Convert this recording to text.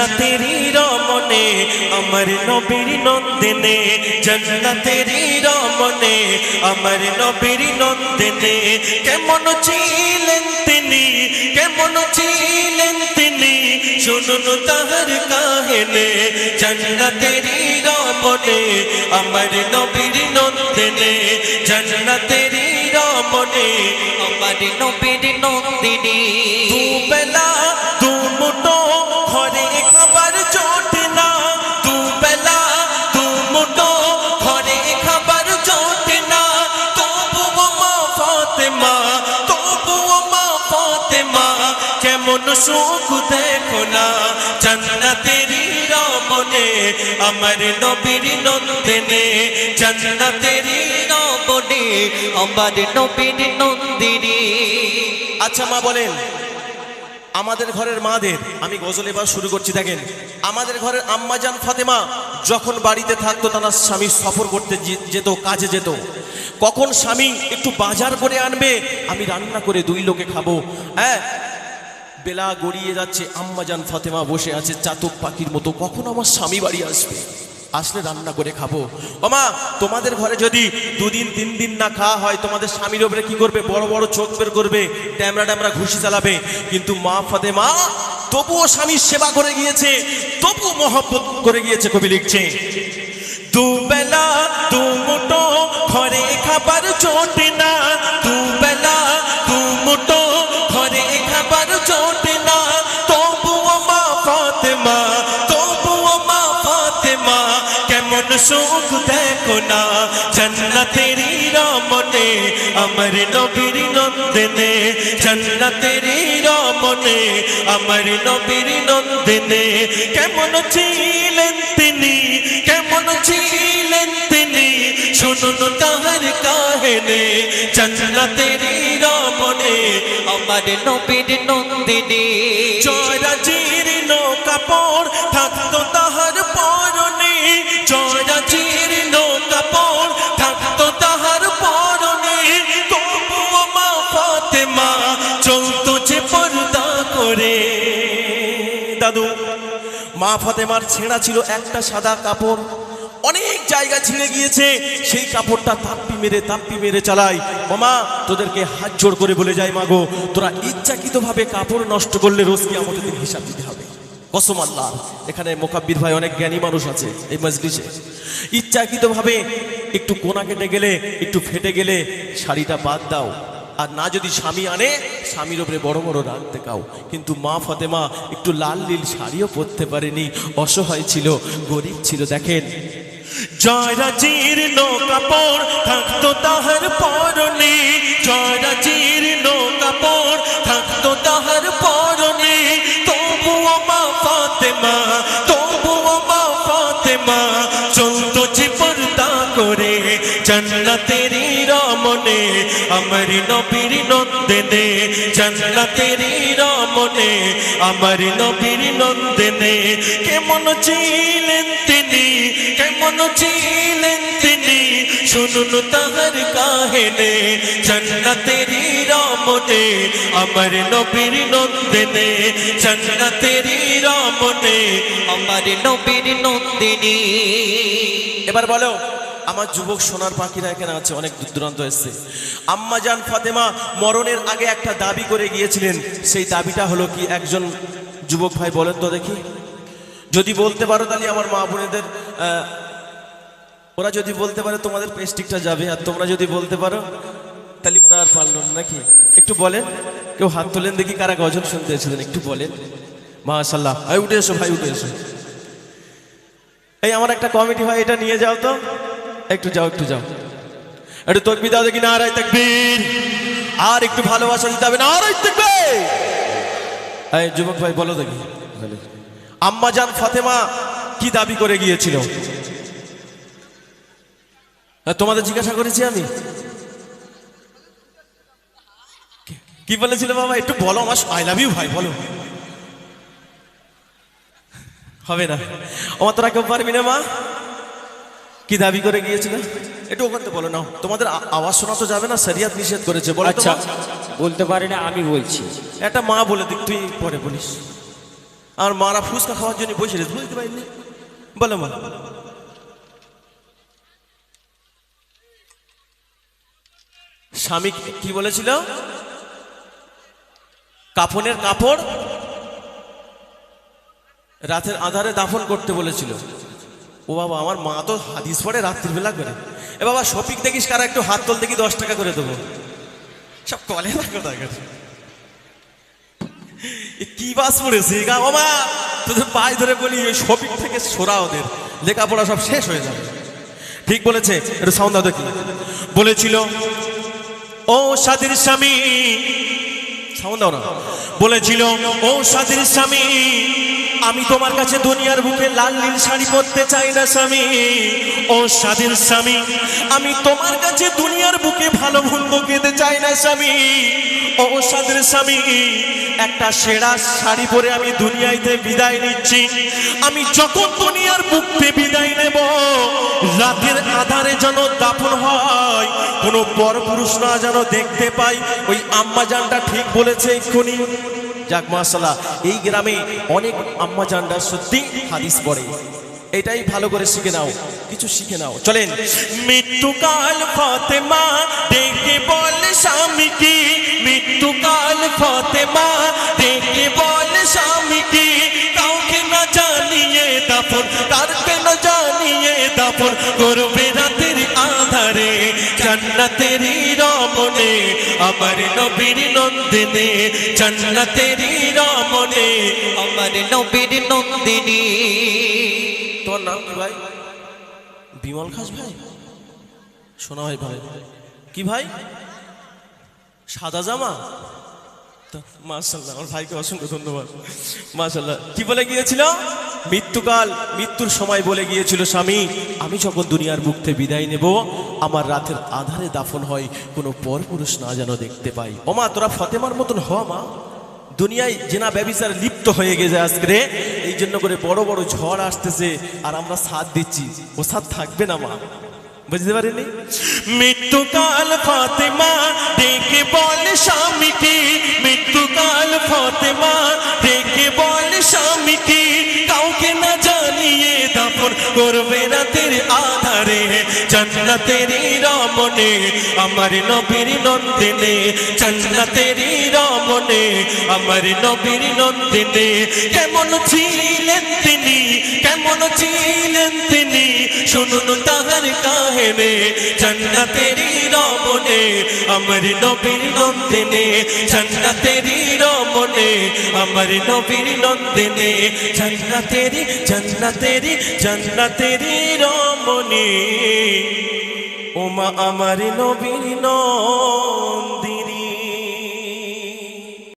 জন্নতেরি রমনে আমার নবীর নন্দিনে। জন্নতেরি রমনে আমার নবীর নন্দিনে। কেমন ছিলেন তিনি, কেমন ছিলেন তিনি, শুনুন তাহার কাহিনে। জন্নতেরি রমনে আমার নবীর নন্দিনে। জন্নতেরি রমনে আমার নবীর নন্দিনী। কেমন সুখ দেখো না? জান্নাতেরি রমনে আমার নবীর নন্দিনে। জান্নাতেরি রমণী, আমার নবীর নন্দিনী। আচ্ছা মা বলেন, আমাদের ঘরের মাদের, আমি গজল এবার শুরু করছি, দেখেন। আমাদের ঘরের আম্মাজান ফাতেমা যখন বাড়িতে থাকতো, তারা স্বামী সফর করতে যেত, কাজে যেত। কখন স্বামী একটু বাজার করে আনবে, আমি রান্না করে দুই লোকে খাব। হ্যাঁ বেলা গড়িয়ে যাচ্ছে আম্মাজান ফাতেমা বসে আছে চাতক পাখির মতো, কখন আমার স্বামী বাড়ি আসবে? আসলে রান্না করে খাব। ওমা, তোমাদের ঘরে যদি দুদিন, তিন দিন না খাওয়া হয়, তোমাদের স্বামীর ওপরে কি করবে? বড় বড় চোখ বের করবে, ট্যামরা ট্যামরা ঘুষি চালাবে। কিন্তু মা ফাতেমা, তবুও স্বামীর সেবা করে গিয়েছে, তবুও মহব্বত করে গিয়েছে, কবি লিখছে। দুবেলা দুমুটো ঘরে খাবার জোটে না দুবেলা সুখ দেখো না, জন্নতেরি রমনে আমার নবীর নন্দনে, জন্নতেরি রমনে আমার নবীর নন্দনে, কেমন ছিলেন তিনি, কেমন ছিলেন তিনি, শুনুন তাহার কাহিনী, জন্নতেরি আমার নবীর নন্দিনী। জয়রা জীর্ণ কাপড় থাকতো তাহার পরনে। জয়রা জীর্ণ কাপড় থাকতো তাহার পরনে। তবুও মা ফাতেমা চলতো যে পর্দা করে। দাদু, মা ফাতেমার ছেঁড়া ছিল একটা সাদা কাপড়। জায়গা ছিঁড়ে গিয়েছে, সেই কাপড়টা তাপ্পি মেরে তাপ্পি মেরে চালাই মামা, তোদেরকে হাত জোড় করে বলে যায়, মাগো, তোরা ইচ্ছাকৃতভাবে কাপড় নষ্ট করলে রোজ কি আমাদের দিন হিসাব দিতে হবে। কসম আল্লাহ এখানে মোকাব্বির ভাই অনেক জ্ঞানী মানুষ আছে এই মজলিসে। ইচ্ছাকৃতভাবে একটু কোনা কেটে গেলে, একটু ফেটে গেলে শাড়িটা বাদ দাও। আর না যদি স্বামী আনে, স্বামীর ওপরে বড় বড় রাগ দেখাও। কিন্তু মা ফতেমা একটু লাল নীল শাড়িও পরতে পারেনি। অসহায় ছিল, গরিব ছিল, দেখেন। জয়রা জীর্ণ কাপড় থাকতো তাহার পরনে। জয়রা জীর্ণ কাপড় থাকতো তাহার পরনে। তবুও মা ফাতেমা, তবুও মা ফাতেমা, চলতো যে পর্দা করে জন্নতেরি রমনে আমার নবীর নন্দনে। জন্নতেরি রমনে আমার নবীর নন্দনে। কেমন ছিলেন তিনি? কেমন ছিলেন তিনি? শুনুন তাহার কাহিনে। জন্নতেরি রমনে আমার নবীর নন্দনে। জন্নতেরি রমনে আমার নবীর নন্দিনী। এবার বলো, আমার যুবক সোনার পাখিরা এখানে আছে, অনেক দূর দূরান্ত এসছে। আম্মা জান ফাতেমা মরণের আগে একটা দাবি করে গিয়েছিলেন। সেই দাবিটা হলো কি একজন যুবক ভাই বলেন তো দেখি। যদি বলতে পারো তাহলে আমার মা বোনেদের ওরা যদি বলতে পারে তোমাদের পেস্টিকটা যাবে, আর তোমরা যদি বলতে পারো তাহলে ওরা আর পারল নাকি? একটু বলেন, কেউ হাত তোলেন দেখি কারা গজল শুনতে এসেছিলেন একটু বলেন। মাশাল্লাহ ভাই উঠে এসো ভাই, উঠে এসো। এই আমার একটা কমিটি হয় এটা নিয়ে যাও তো। একটু যাও একটু যাও। একটু তকবি দাও দেখি না আর তকবীর। আর একটু ভালোবাসা দিতে হবে না আর তকবীর। এই যুবক ভাই, বলো দেখি। আম্মা জান ফাতেমা কি দাবি করে গিয়েছিল? হ্যাঁ, তোমাদের জিজ্ঞাসা করেছি আমি। কি- বলেছিল বাবা? একটু বলো আমার আই লাভ ইউ ভাই বলো। হবে না। আমার তোরা কেউ পারবি না মা। কি দাবি করে গিয়েছিল? একটু ওখান থেকে বলো না তোমাদের আওয়াজ শোনা তো যাবে না? শরিয়াত নিষেধ করেছে বলো আচ্ছা বলতে পারি না আমি বলছি। একটা মা বলে দিক তুই পরে বলিস। আর মারা ফুচকা খাওয়ার জন্য বসে রয়েছে, বুঝতে পারিনি। বলো মা স্বামী কি বলেছিল? কাফনের কাপড় রাতের আধারে দাফন করতে বলেছিল। ও বাবা, আমার মা তো হাদিস পড়ে রাত্রিবেলা করে। এ বাবা শপিক দেখিস কারা, একটু হাত তোল দেখি, দশ টাকা করে দেবো। সব কলে না কি বাস পড়েছে গা বাবা তোদের পায়ে ধরে বলি ওই শপিং থেকে সরা ওদের। লেখাপড়া সব শেষ হয়ে যাবে। ঠিক বলেছে এটা সাউন্ড দেখি। বলেছিল, ও সাদির স্বামী সাউন্ড না। বলেছিল, ও সাদির স্বামী আমি তোমার কাছে দুনিয়ার বুকে লাল নীল শাড়ি পরতে চাই না, স্বামী। ও সাদির স্বামী, আমি তোমার কাছে দুনিয়ার বুকে ভালো মন্দ খেতে চাই না, স্বামী। ও সাদির স্বামী, একটা সেরা শাড়ি পরে আমি দুনিয়াতে বিদায় নিচ্ছি। আমি যখন দুনিয়ার বুকতে বিদায় নেব, রাতের আধারে যেন দাফন হয়, কোনো পরপুরুষ না যেন দেখতে পাই। ওই আম্মা জানটা ঠিক বলেছে এক্ষুনি। যাক মাসাল্লাহ এই গ্রামে অনেক আম্মা জানরা সত্যি হাদিস পড়ে। এটাই ভালো করে শিখে নাও, কিছু শিখে নাও। চলেন। মৃত্যুকাল ফতেমা দেখে বল স্বামী কি? মৃত্যুকাল ফতেমা দেখে বল স্বামী কি? কাউকে না জানিয়ে দাফন, কারকে না জানিয়ে দাফন করবে রমনে আমার নবীর নন্দিনে জন্নতের রমনে আমার নবীর নন্দিনী। তোমার নাম কি ভাই? বিমল খাস ভাই? শোনা ভাই ভাই। কি ভাই? সাদা জামা? মাশাল্লাহ আমার ভাইকে অসংখ্য ধন্যবাদ। মাশাল্লাহ কি বলে গিয়েছিল? মৃত্যুকাল, মৃত্যুর সময় বলে গিয়েছিল, স্বামী, আমি যখন দুনিয়ার মুক্তে বিদায় নেব, আমার রাতের আধারে দাফন হয়, কোনো পরপুরুষ না যেন দেখতে পাই। ওমা তোরা ফতেমার মতন হ, মা। দুনিয়ায় জেনা ব্যবিচার লিপ্ত হয়ে গেছে আজকে। এই জন্য করে বড় বড় ঝড় আসতেছে, আর আমরা সাথ দিচ্ছি। ও সাথ থাকবে না, মা। বুঝতে পারিনি? মৃত্যুকাল ফাতেমা, ডেকে বল স্বামীকে করবে রাতের আধারে, জান্নাতের রমনে আমার নবীর নন্দিনে, জান্নাতের রমনে আমার নবীর নন্দিনে। কেমন ছিলেন তিনি, কেমন ছিলেন তিনি, শুনুন তাহার কাহেনে। জান্নাতেরই রমনে আমার নবীর নন্দিনে জান্নাতেরই রমনে আমার নবীর নন্দিনে জান্নাতেরই জান্নাতেরই জান্নাতেরই রমণী। ওমা আমার নবীর নন্দিনী।